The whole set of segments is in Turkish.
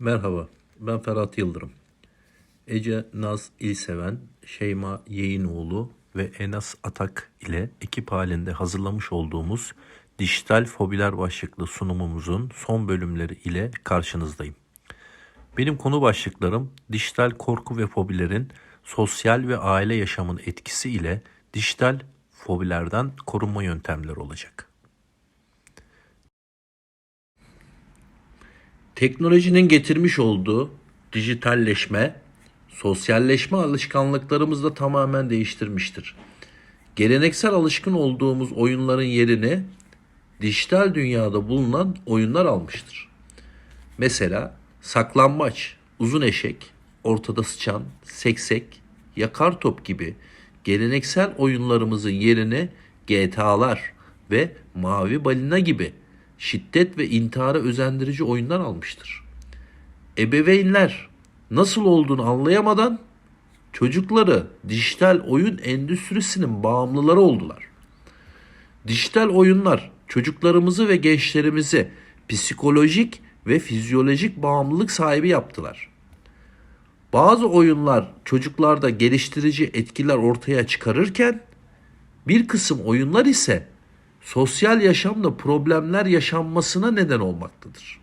Merhaba, ben Ferhat Yıldırım. Ece Naz İlseven, Şeyma Yeğinoğlu ve Enas Atak ile ekip halinde hazırlamış olduğumuz Dijital Fobiler başlıklı sunumumuzun son bölümleri ile karşınızdayım. Benim konu başlıklarım dijital korku ve fobilerin sosyal ve aile yaşamın etkisi ile dijital fobilerden korunma yöntemleri olacak. Teknolojinin getirmiş olduğu dijitalleşme, sosyalleşme alışkanlıklarımızı da tamamen değiştirmiştir. Geleneksel alışkın olduğumuz oyunların yerini dijital dünyada bulunan oyunlar almıştır. Mesela saklambaç, uzun eşek, ortada sıçan, seksek, yakar top gibi geleneksel oyunlarımızın yerini GTA'lar ve Mavi Balina gibi şiddet ve intihara özendirici oyunlar almıştır. Ebeveynler nasıl olduğunu anlayamadan çocukları dijital oyun endüstrisinin bağımlıları oldular. Dijital oyunlar çocuklarımızı ve gençlerimizi psikolojik ve fizyolojik bağımlılık sahibi yaptılar. Bazı oyunlar çocuklarda geliştirici etkiler ortaya çıkarırken bir kısım oyunlar ise sosyal yaşamda problemler yaşanmasına neden olmaktadır.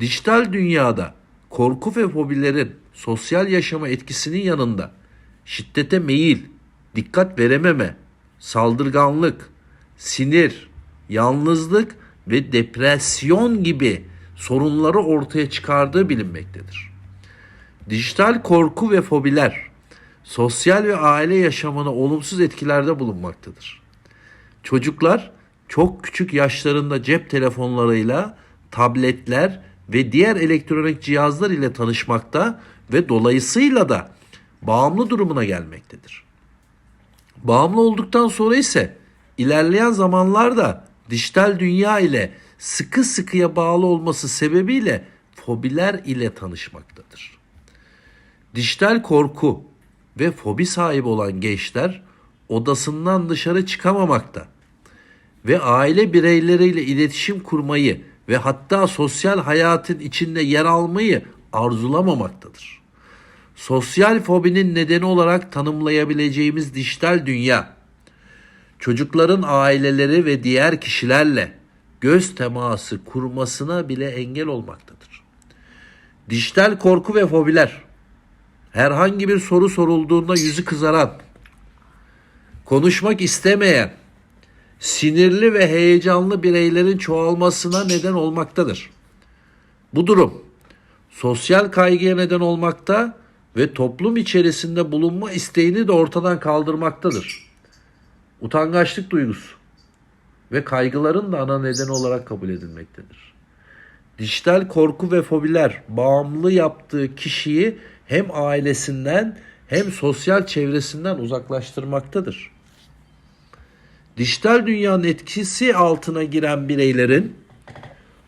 Dijital dünyada korku ve fobilerin sosyal yaşama etkisinin yanında şiddete meyil, dikkat verememe, saldırganlık, sinir, yalnızlık ve depresyon gibi sorunları ortaya çıkardığı bilinmektedir. Dijital korku ve fobiler sosyal ve aile yaşamına olumsuz etkilerde bulunmaktadır. Çocuklar çok küçük yaşlarında cep telefonlarıyla, tabletler ve diğer elektronik cihazlar ile tanışmakta ve dolayısıyla da bağımlı durumuna gelmektedir. Bağımlı olduktan sonra ise ilerleyen zamanlarda dijital dünya ile sıkı sıkıya bağlı olması sebebiyle fobiler ile tanışmaktadır. Dijital korku ve fobi sahibi olan gençler odasından dışarı çıkamamakta ve aile bireyleriyle iletişim kurmayı ve hatta sosyal hayatın içinde yer almayı arzulamamaktadır. Sosyal fobinin nedeni olarak tanımlayabileceğimiz dijital dünya, çocukların aileleri ve diğer kişilerle göz teması kurmasına bile engel olmaktadır. Dijital korku ve fobiler, herhangi bir soru sorulduğunda yüzü kızaran, konuşmak istemeyen, sinirli ve heyecanlı bireylerin çoğalmasına neden olmaktadır. Bu durum sosyal kaygıya neden olmakta ve toplum içerisinde bulunma isteğini de ortadan kaldırmaktadır. Utangaçlık duygusu ve kaygıların da ana nedeni olarak kabul edilmektedir. Dijital korku ve fobiler bağımlı yaptığı kişiyi hem ailesinden hem sosyal çevresinden uzaklaştırmaktadır. Dijital dünyanın etkisi altına giren bireylerin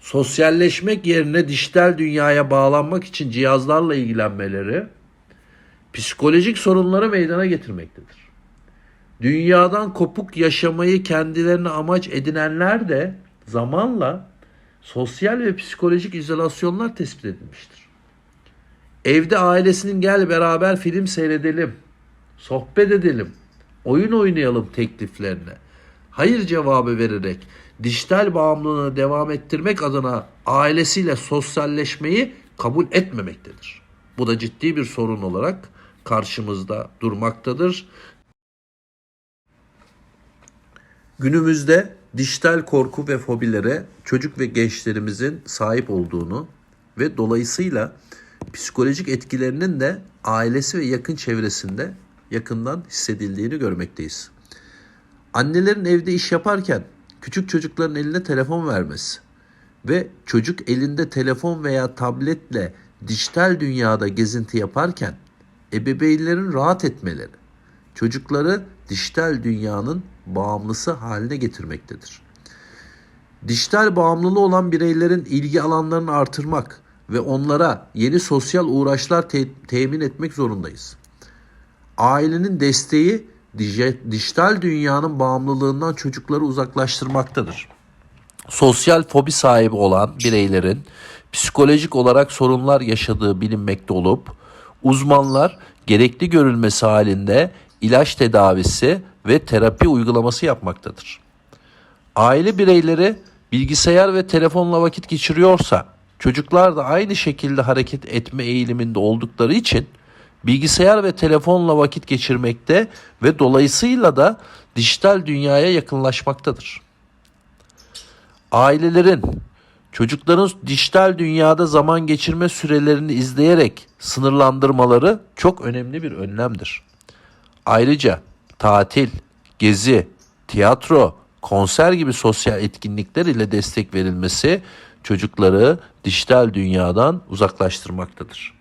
sosyalleşmek yerine dijital dünyaya bağlanmak için cihazlarla ilgilenmeleri psikolojik sorunları meydana getirmektedir. Dünyadan kopuk yaşamayı kendilerine amaç edinenler de zamanla sosyal ve psikolojik izolasyonlar tespit edilmiştir. Evde ailesinin gel beraber film seyredelim, sohbet edelim, oyun oynayalım tekliflerine hayır cevabı vererek dijital bağımlılığını devam ettirmek adına ailesiyle sosyalleşmeyi kabul etmemektedir. Bu da ciddi bir sorun olarak karşımızda durmaktadır. Günümüzde dijital korku ve fobilere çocuk ve gençlerimizin sahip olduğunu ve dolayısıyla psikolojik etkilerinin de ailesi ve yakın çevresinde yakından hissedildiğini görmekteyiz. Annelerin evde iş yaparken küçük çocukların eline telefon vermesi ve çocuk elinde telefon veya tabletle dijital dünyada gezinti yaparken ebeveynlerin rahat etmeleri çocukları dijital dünyanın bağımlısı haline getirmektedir. Dijital bağımlılığı olan bireylerin ilgi alanlarını artırmak ve onlara yeni sosyal uğraşlar te- temin etmek zorundayız. Ailenin desteği dijital dünyanın bağımlılığından çocukları uzaklaştırmaktadır. sosyal fobi sahibi olan bireylerin psikolojik olarak sorunlar yaşadığı bilinmekte olup uzmanlar gerekli görülmesi halinde ilaç tedavisi ve terapi uygulaması yapmaktadır. Aile bireyleri bilgisayar ve telefonla vakit geçiriyorsa çocuklar da aynı şekilde hareket etme eğiliminde oldukları için bilgisayar ve telefonla vakit geçirmekte ve dolayısıyla da dijital dünyaya yakınlaşmaktadır. Ailelerin çocukların dijital dünyada zaman geçirme sürelerini izleyerek sınırlandırmaları çok önemli bir önlemdir. Ayrıca tatil, gezi, tiyatro, konser gibi sosyal etkinlikler ile destek verilmesi çocukları dijital dünyadan uzaklaştırmaktadır.